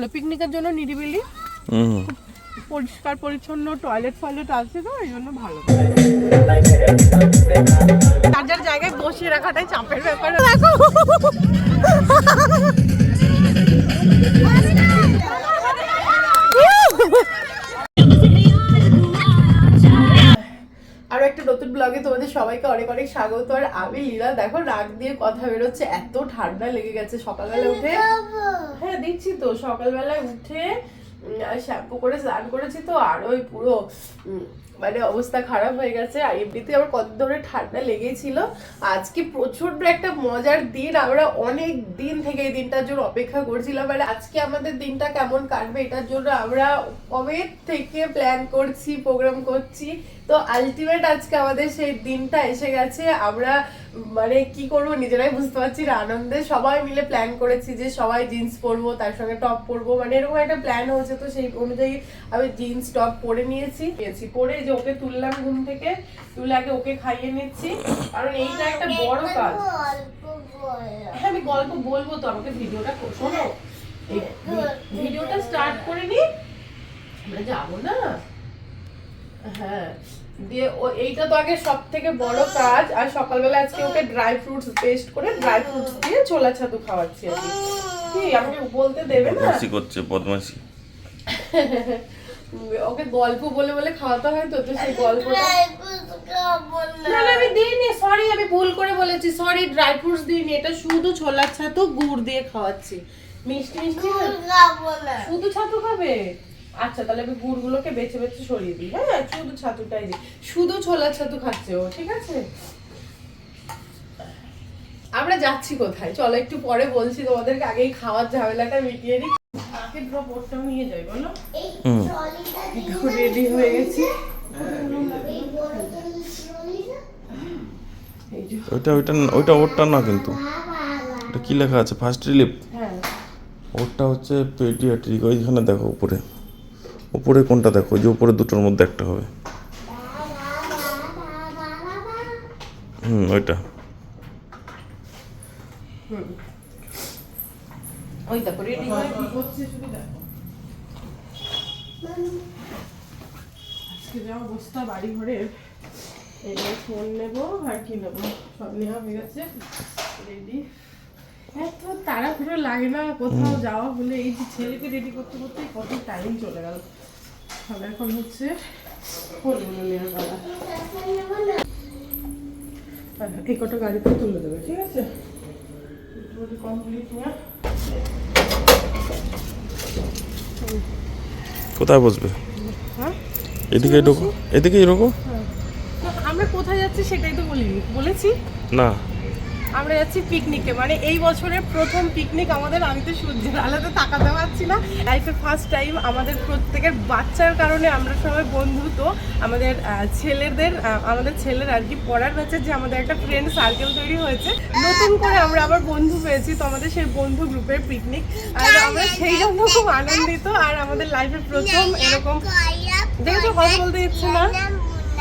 ভালো পিকনিকের জন্য নিরিবিলি পরিষ্কার পরিচ্ছন্ন টয়লেট ফয়লেট আছে তো এই জন্য ভালো। যার যার জায়গায় বসিয়ে রাখাটাই চাপের ব্যাপার। দেখো। ব্লগে তোমাদের সবাইকে অনেক অনেক স্বাগত। আর আমি লীলা দেখো রাগ দিয়ে কথা বেরোচ্ছে এত ঠান্ডা লেগে গেছে সকালবেলা উঠে। হ্যাঁ দিচ্ছি তো সকালবেলায় উঠে শ্যাম্পু করে স্নান করেছি তো, আর ওই পুরো মানে অবস্থা খারাপ হয়ে গেছে। আর এমনিতে আমার কত ধরনের ঠান্ডা লেগেছিল। আজকে প্রচণ্ড একটা মজার দিন। আমরা অনেক দিন থেকে এই দিনটার জন্য অপেক্ষা করছিলাম। আর আজকে আমাদের দিনটা কেমন কাটবে এটার জন্য আমরা কবে থেকে প্ল্যান করছি প্রোগ্রাম করছি। তো আলটিমেট আজকে আমাদের সেই দিনটা এসে গেছে। আমরা মানে কি করব নিজেরাই বুঝতে পারছি না আনন্দে সবাই মিলে প্ল্যান করেছি যে সবাই জিন্স পরবো তার সঙ্গে টপ পরবো মানে এরকম একটা প্ল্যান হয়েছে তো সেই অনুযায়ী আমি জিন্স টপ পরে নিয়েছি নিয়েছি। পরে যে ওকে তুললাম ঘুম থেকে তুলে আগে ওকে খাইয়ে নিচ্ছি কারণ এইটা একটা বড় কাজ। হ্যাঁ আমি গল্প বলব তো আমাকে ভিডিওটা শোনো ভিডিওটা স্টার্ট করে নি আমরা যাব না। হ্যাঁ দিয়ে ও এইটা তো আগে সব থেকে বড় কাজ আর সকালবেলা আজকে ওকে ড্রাই ফ্রুটস পেস্ট করে ড্রাই ফ্রুটস দিয়ে ছোলা ছাতু খাওয়াচ্ছি আর কি। আমাকে বলতে দেবে না? বদমাসি করছে বদমাসি ওকে গল্প বলে বলে খাওয়াতে হয় তো তো সেই গল্পটা না। আমি দিইনি সরি আমি ভুল করে বলেছি সরি ড্রাই ফ্রুটস দিইনি এটা শুধু ছোলার ছাতু গুড় দিয়ে খাওয়াচ্ছি। মিষ্টি মিষ্টি শুধু ছাতু খাবে? আচ্ছা তাহলে আমি গুড়গুলোকে বেছে বেছে সরিয়ে দিই। হ্যাঁ শুধু ছাতুটাই দিই। শুধু ছোলার ছাতু খাচ্ছে ও ঠিক আছে? আমরা যাচ্ছি কোথায়? চলো একটু পরে বলছি তোমাদেরকে আগেই খাওয়ার ঝামেলাটা মিটিয়ে দিই। আগে ওরটাও নিয়ে যাই বলো? হুম। রেডি হয়ে গেছি। এই যে। ওইটা ওইটা ওইটা ওরটা না কিন্তু। ওটা কি লেখা আছে? ফার্স্ট রিলিফ হ্যাঁ। ওরটা হচ্ছে পেডিয়াট্রিক ওইখানে দেখো উপরে। উপরে কোনটা দেখো? ওই যে উপরে দুটোর মধ্যে একটা হবে। হুম ওইটা। অবস্থা বাড়ি ঘরের এই ফোন নেব আর কি নেব? সব নেওয়া হয়ে গেছে। রেডি এত তাড়াহুড়ো লাগে না কোথাও যাওয়া হলে। এই যে ছেলেকে রেডি করতে করতে কত টাইম চলে গেল। তাহলে এখন হচ্ছে ফোনগুলো নেওয়ার বেলা আর এই কটা গাড়িতে তুলে দেবে ঠিক আছে? কমপ্লিট কোথায় বসবে? হ্যাঁ? এদিকে ঢোকো। এদিকে ঢোকো তো আমরা কোথায় যাচ্ছি সেটাই তো বলিনি। বলেছি? না। আমরা যাচ্ছি পিকনিকে মানে এই বছরের প্রথম পিকনিক আমাদের আমি তো সূর্যের আলোতে তাকাতে পারছি না। লাইফে ফার্স্ট টাইম আমাদের প্রত্যেকের বাচ্চার কারণে আমরা সবাই বন্ধু তো। আমাদের ছেলেদের আমাদের ছেলের আর কি পড়ার ব্যাচের যে আমাদের একটা ফ্রেন্ড সার্কেল তৈরি হয়েছে। নতুন করে আমরা আবার বন্ধু পেয়েছি তো আমাদের সেই বন্ধু গ্রুপের পিকনিক আর আমরা সেই জন্য খুব আনন্দিত। আর আমাদের লাইফে প্রথম এরকম দেখেছ কথা বলতে ইচ্ছে না?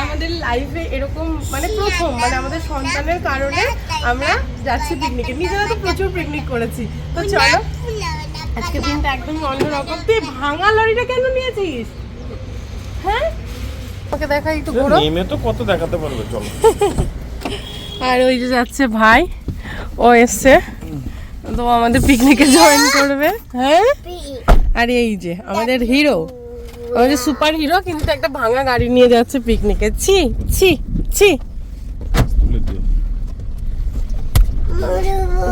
আমাদের লাইফে এরকম মানে প্রথম মানে আমাদের সন্তানের কারণে আমরা যাচ্ছি পিকনিকে নিজেরা তো প্রচুর পিকনিক করেছি। তো চলো আজকে দিনটা একদম অন্যরকম। তুই ভাঙা লরিটা কেন নিয়েছিস? হ্যাঁ? ওকে দেখা একটু ঘোরো। নেমে তো কত দেখাতে পারবে চলো। আর ওই যে যাচ্ছে ভাই ও এসছে। তো আমাদের পিকনিকে জয়েন করবে। হ্যাঁ? আর এই যে আমাদের হিরো আমাদের সুপার হিরো কিন্তু একটা ভাঙা গাড়ি নিয়ে যাচ্ছে পিকনিকে ছি ছি ছি।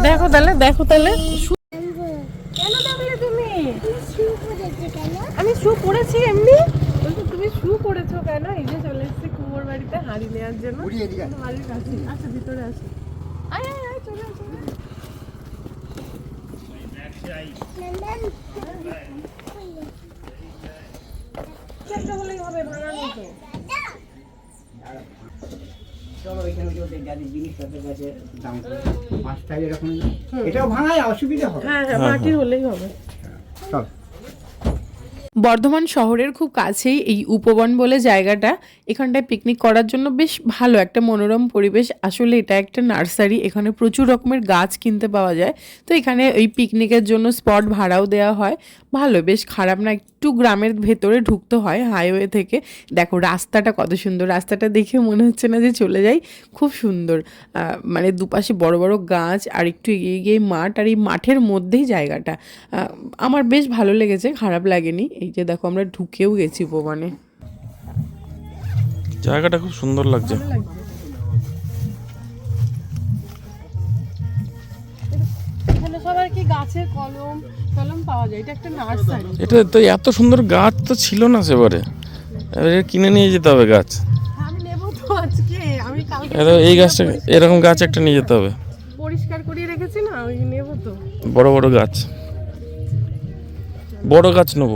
দেখো তাহলে দেখো তাহলে। তুমি? আমি শু পরেছি এমনি? তুমি শু পরেছো কেন? এই যে চলে এসেছি কুমোর বাড়িতে হাড়ি নেওয়ার জন্য। হাড়ির কাছে। আচ্ছা ভিতরে আসি। আয় আয় আয় চলে আয়, একটা হলেই হবে চলো এখানে যাদের জিনিসপত্র আছে দাম এরকম এটাও ভাঙায় অসুবিধা হবে। হ্যাঁ হ্যাঁ মাটির হলেই হবে। চল। বর্ধমান শহরের খুব কাছেই এই উপবন বলে জায়গাটা। এখানটায় পিকনিক করার জন্য বেশ ভালো একটা মনোরম পরিবেশ। আসলে এটা একটা নার্সারি, এখানে প্রচুর রকমের গাছ কিনতে পাওয়া যায়। তো এখানে ওই পিকনিকের জন্য স্পট ভাড়াও দেওয়া হয়। ভালো, বেশ খারাপ না, একটু গ্রামের ভেতরে ঢুকতে হয় হাইওয়ে থেকে। দেখো রাস্তাটা কত সুন্দর, রাস্তাটা দেখে মনে হচ্ছে না যে চলে যাই। খুব সুন্দর। মানে দুপাশে বড় বড় গাছ আর একটু এগিয়ে গিয়ে মাঠ আর এই মাঠের মধ্যেই জায়গাটা। আমার বেশ ভালো লেগেছে, খারাপ লাগেনি। এই যে দেখো আমরা ঢুকেও গেছি উপবনে জায়গাটা খুব সুন্দর লাগছে। সবার কি গাছের কলম কলম পাওয়া যায়? এটা একটা নার্সারি। এটা তো এত সুন্দর গাছ তো ছিল না সেবারে। এবারে কিনে নিয়ে যেতে হবে গাছ। আমি নেব তো আজকে। আমি কালকে এই গাছটা এরকম গাছ একটা নিয়ে যেতে হবে। পরিষ্কার করিয়ে রেখেছি না ওই নেব তো। বড় বড় গাছ। বড় গাছ নেব।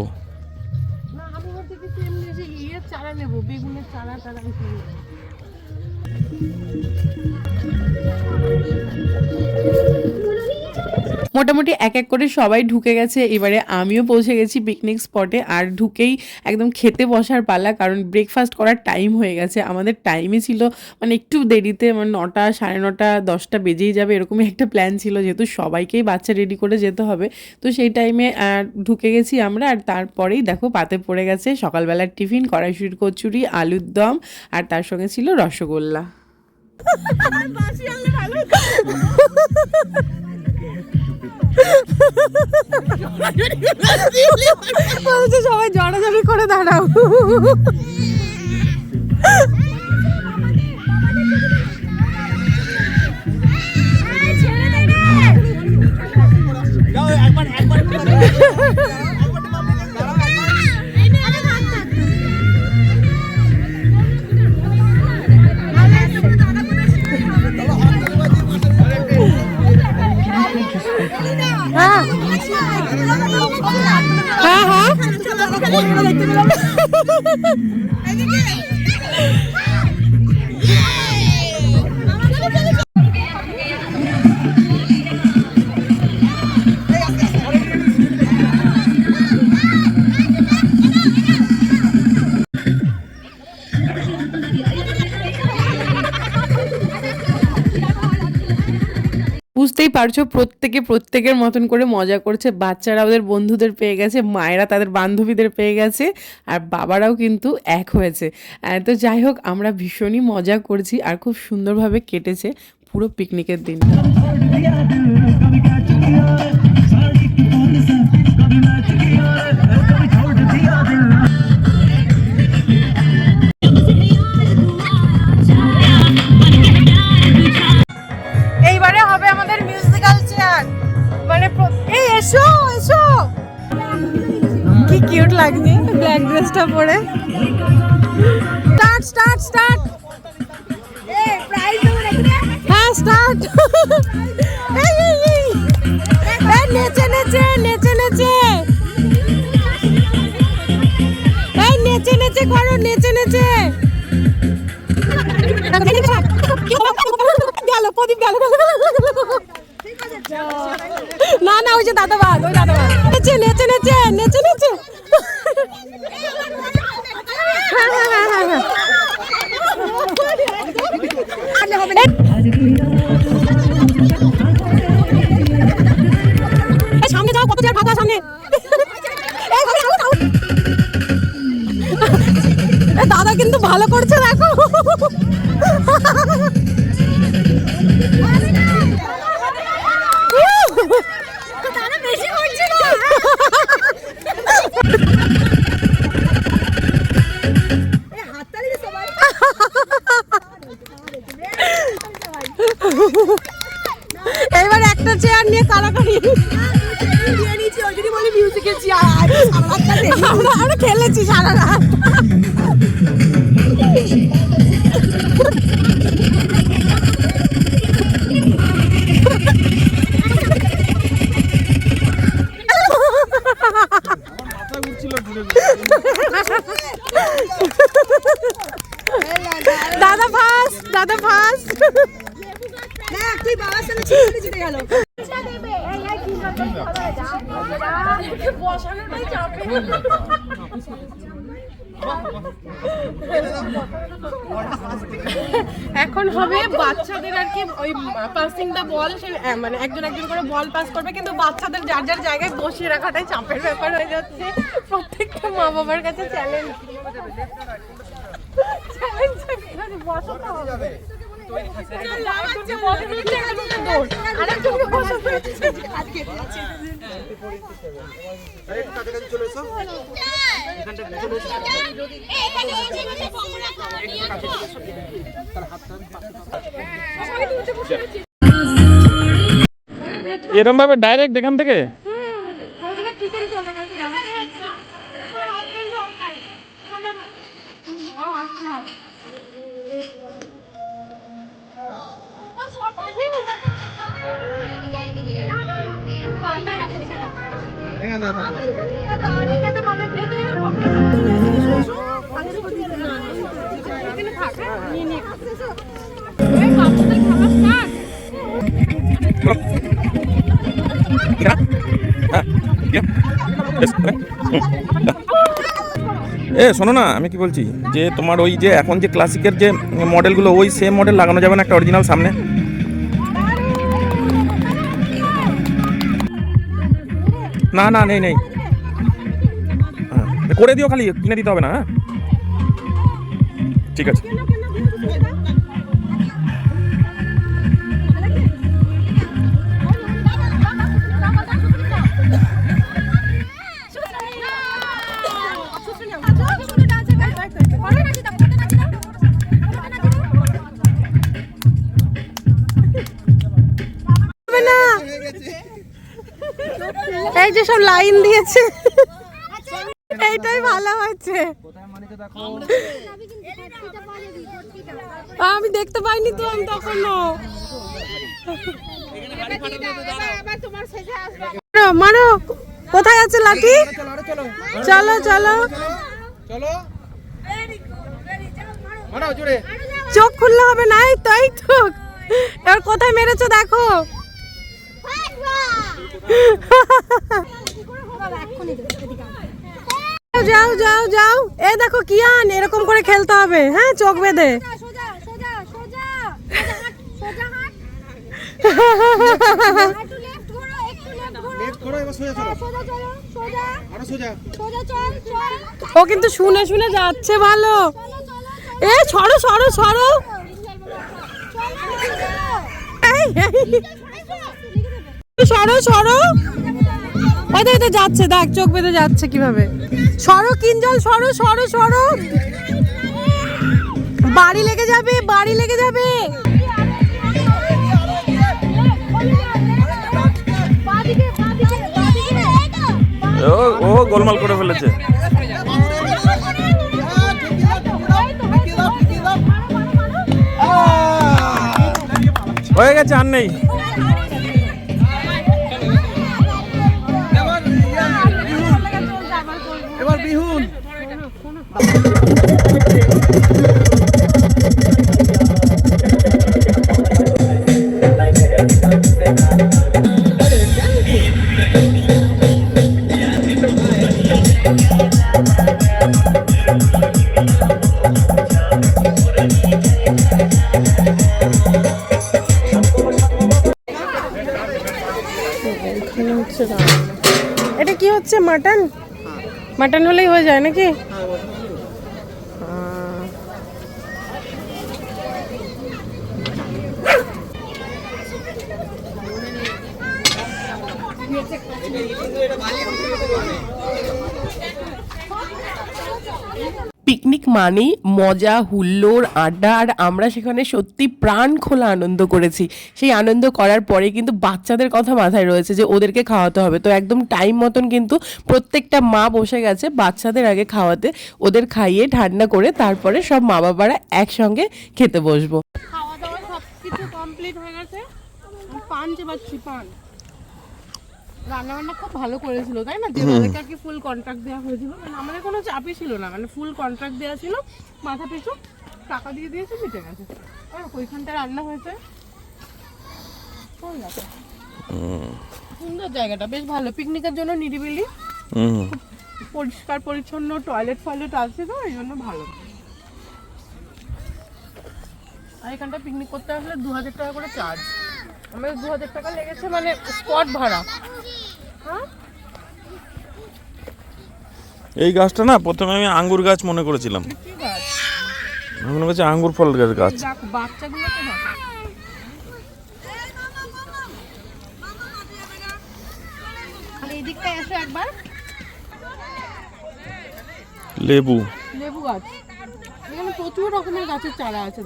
মোটামুটি এক এক করে সবাই ঢুকে গেছে। এবারে আমিও পৌঁছে গেছি পিকনিক স্পটে আর ঢুকেই একদম খেতে বসার পালা, কারণ ব্রেকফাস্ট করার টাইম হয়ে গেছে। আমাদের টাইমই ছিল মানে একটু দেরিতে মানে নটা, সাড়ে নটা, দশটা বেজেই যাবে, এরকমই একটা প্ল্যান ছিল যেহেতু সবাইকেই বাচ্চা রেডি করে যেতে হবে। তো সেই টাইমে ঢুকে গেছি আমরা। আর তারপরেই দেখো পাতে পড়ে গেছে সকালবেলার টিফিন কড়াইশুটির কচুরি, আলুর দম, আর তার সঙ্গে ছিল রসগোল্লা। সবাই জড়াজড়ি করে দাঁড়াও। বুঝতেই পারছ? প্রত্যেকে প্রত্যেকের মতন করে মজা করছে। বাচ্চারা ওদের বন্ধুদের পেয়ে গেছে, মায়েরা তাদের বান্ধবীদের পেয়ে গেছে, আর বাবারাও কিন্তু এক হয়েছে। তো যাই হোক, আমরা ভীষণই মজা করছি আর খুব সুন্দরভাবে কেটেছে পুরো পিকনিকের দিনটা। এসো এসো। কি কিউট লাগছে ব্ল্যাক ড্রেসটা পরে। স্টার্ট স্টার্ট স্টার্ট হ্যাঁ স্টার্ট নেচে নেচে নেচে নেচে। এই নেচে নেচে করো নেচে নেচে। না না ওই যে দাদা দাদাবাগ ওই দাদাবাগ নেচে নেচে নেচে নেচে নেচে। এ, দাদা কিন্তু ভালো করছে দেখো। বাচ্চাদের আর কি ওই পাসিং দা বল, সে মানে একজন একজন করে বল পাস করবে, কিন্তু বাচ্চাদের যার যার জায়গায় বসিয়ে রাখাটাই চাপের ব্যাপার হয়ে যাচ্ছে। প্রত্যেকটা মা বাবার কাছে চ্যালেঞ্জ চ্যালেঞ্জ বসাতে হবে। এরম ভাবে ডাইরেক্ট এখান থেকে? এ, শোনো না, আমি কি বলছি? যে তোমার ওই যে এখন যে ক্লাসিকের যে মডেলগুলো ওই সেম মডেল লাগানো যাবে না একটা অরিজিনাল সামনে? না না নেই নেই। হ্যাঁ, করে দিও খালি কিনে দিতে হবে না হ্যাঁ? ঠিক আছে। এই যে সব লাইন দিয়েছে। এইটাই ভালো হচ্ছে আমি দেখতে পাইনি তো আমি তখনও। মারো কোথায় আছে লাঠি? চলো চলো। চোখ খুললে হবে না? এই তো তো। এবার কোথায় মেরেছো দেখো। যাও যাও যাও। এ দেখো কিয়ান এরকম করে খেলতে হবে। হ্যাঁ চোখ বেঁধে। ও কিন্তু শুনে শুনে যাচ্ছে ভালো। এ সরো সরো সরো। এই, সরো সরো। ওই দেখ, যাচ্ছে দেখ চোখ বেঁধে যাচ্ছে কীভাবে। সরো কিঞ্জল সরো সরো সরো। বাড়ি লেগে যাবে বাড়ি লেগে যাবে। তো ও গোলমাল করে ফেলেছে। হয়ে গেছে আর নেই। কি হচ্ছে মাটন মাটন হলেই হয়ে যায় নাকি মানেই মজা, হুল্লোড়, আড্ডা, আর আমরা সেখানে সত্যি প্রাণ খোলা আনন্দ করেছি। সেই আনন্দ করার পরে কিন্তু বাচ্চাদের কথা মাথায় রয়েছে যে ওদেরকে খাওয়াতে হবে। তো একদম টাইম মতন কিন্তু প্রত্যেকটা মা বসে গেছে বাচ্চাদের আগে খাওয়াতে। ওদের খাইয়ে, ঠান্ডা করে তারপরে সব মা বাবারা একসঙ্গে খেতে বসবো। খাওয়া দাওয়া সব কিছু কমপ্লিট হয়ে গেছে? পান চেবাচ্ছি, পান। রান্না বান্না খুব ভালো করেছিল তাই না? দেবাদেরকে আর কি ফুল কন্ট্রাক্ট দেওয়া হয়েছিল মানে আমাদের কোনো চাপই ছিল না মানে ফুল কন্ট্রাক্ট দেওয়া ছিল মাথা পিছু টাকা দিয়ে দিয়েছে মিটে গেছে। আর ওইখানটা রান্না হয়েছে। সুন্দর জায়গাটা বেশ ভালো। পিকনিকের জন্য নিরিবিলি পরিষ্কার পরিচ্ছন্ন টয়লেট ফয়লেট আছে তো এই জন্য ভালো। আর এখানটা পিকনিক করতে আসলে দু হাজার টাকা করে চার্জ আমাদের দু হাজার টাকা লেগেছে মানে স্পট ভাড়া। এই গাছটা না প্রথমে আমি আঙ্গুর গাছ মনে করেছিলাম। মনে করছি আঙ্গুর ফল গাছ গাছ। লেবু। লেবু গাছ। এখানে প্রচুর রকমের গাছের চারা আছে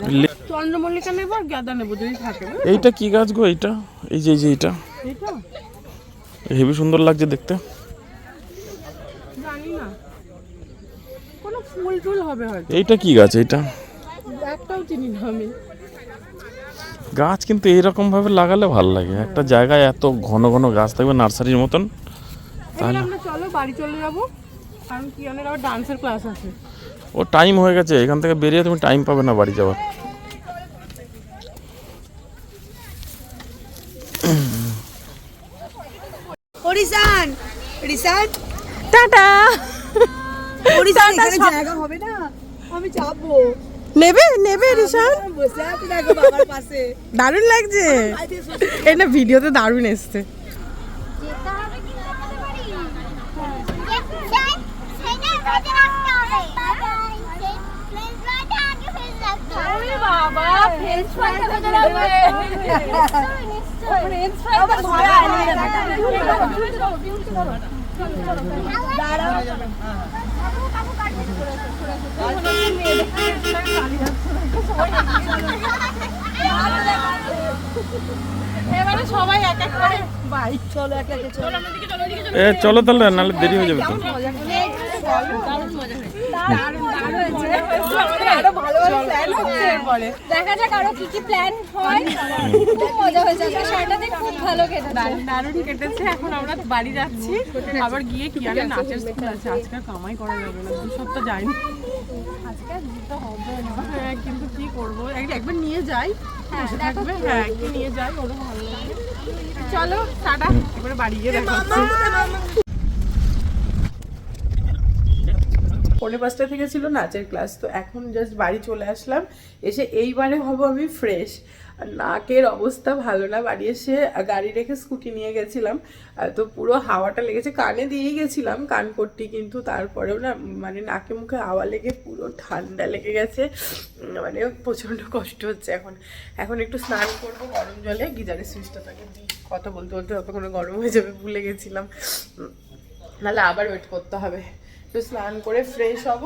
চন্দ্রমল্লিকা নেব আর গাঁদা নেব যদি থাকে এইটা কি গাছ গো এইটা? এই যে এই যে এইটা। এইটা? হেবি সুন্দর লাগছে দেখতে জানি না কোনো ফুল টুল হবে হয়তো। এইটা কি গাছ এইটা? একটাও চিনি না আমি। গাছ কিন্তু এইরকম ভাবে লাগালে ভালো লাগে। একটা জায়গায় এত ঘন ঘন গাছ থাকবে নার্সারির মতন তাহলে আমরা চলো বাড়ি চলে যাব। কারণ কি অনেক আবার ডান্সের ক্লাস আছে। ও টাইম হয়ে গেছে এখান থেকে বেরিয়ে তুমি টাইম পাবে না বাড়ি যাওয়ার। হরিসান রিসান। টাটা। হরিসান এখানে জায়গা হবে না। আমি যাব। নেবে নেবে রিশান। বসে আছি দেখো বাবার পাশে। দারুণ লাগছে। এই না ভিডিওতে দারুণ এসছে। দাঁড়াও। এবারে সবাই এক এক করে বাইক চলো এক চলো এ চলো তাহলে নাহলে দেরি হয়ে যাবে তো প্ল্যান হচ্ছে এরপরে দেখা যাক আরও কি কি প্ল্যান হয়। খুব মজা হয়েছে আজকে শাড়িটাতে খুব ভালো কেটেছে। দারুণ দারুণ কেটেছে এখন আমরা বাড়ি যাচ্ছি। আবার গিয়ে কি আরে নাচের স্কুল আছে। আজকে কামাই করা যাবে না দু সপ্তাহ যায়নি। আজকে আর হবে না। হ্যাঁ কিন্তু কি করব? এক- একবার নিয়ে যাই। বসে থাকবে। হ্যাঁ একটু নিয়ে যাই ওরও ভালো লাগে। চলো টাটা। এবারে বাড়ি গিয়ে দেখা হচ্ছে পৌনে পাঁচটা থেকে ছিল নাচের ক্লাস, তো এখন জাস্ট বাড়ি চলে আসলাম, এসে এইবারে হব আমি ফ্রেশ আর নাকের অবস্থা ভালো না, বাড়ি এসে গাড়ি রেখে স্কুটি নিয়ে গেছিলাম। তো পুরো হাওয়াটা লেগেছে, কানে দিয়েই গেছিলাম কান পট্টি কিন্তু তারপরেও না মানে নাকে মুখে হাওয়া লেগে পুরো ঠান্ডা লেগে গেছে। মানে প্রচণ্ড কষ্ট হচ্ছে এখন। এখন একটু স্নান করব গরম জলে, গিজারের সুইচটা তাকে কথা বলতে বলতে ততক্ষণে গরম হয়ে যাবে ভুলে গেছিলাম। নাহলে আবার ওয়েট করতে হবে। তো স্নান করে ফ্রেশ হব।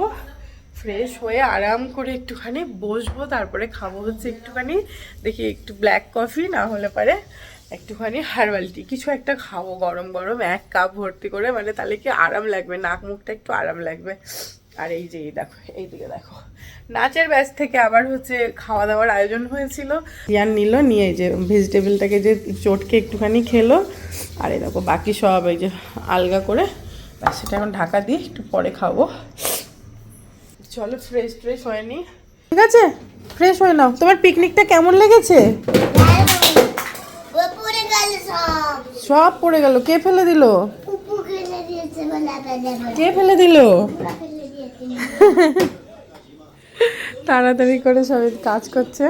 ফ্রেশ হয়ে আরাম করে একটুখানি বসবো, তারপরে খাব হচ্ছে একটুখানি, দেখি একটু ব্ল্যাক কফি না হলে পারে একটুখানি হার্বাল টি কিছু একটা খাব গরম গরম, এক কাপ ভর্তি করে মানে তাহলে কি আরাম লাগবে? নাক মুখটা একটু আরাম লাগবে। আর এই যে, এই দেখো এইদিকে দেখো। নাচের ব্যাচ থেকে আবার হচ্ছে খাওয়া দাওয়ার আয়োজন হয়েছিল। ইয়ান নিল, নিয়ে এই যে ভেজিটেবলটাকে যে চটকে একটুখানি খেলো। আর এই দেখো, বাকি সব এই যে আলগা করে ব্যাস সেটা এখন ঢাকা দিয়ে একটু পরে খাব। চলো ফ্রেশ ট্রেশ হয়নি ঠিক আছে? ফ্রেশ হয়ে নাও। তোমার পিকনিকটা কেমন লেগেছে? সব পড়ে গেল। কে ফেলে দিল? কে ফেলে দিল? তাড়াতাড়ি করে সবাই কাজ করছে।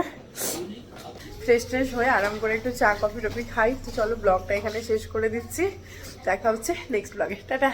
ফ্রেশ ট্রেশ হয়ে আরাম করে একটু চা কফি টফি খাই। তো চলো ব্লগটা এখানে শেষ করে দিচ্ছি। দেখা হচ্ছে নেক্সট ব্লগে টাটা।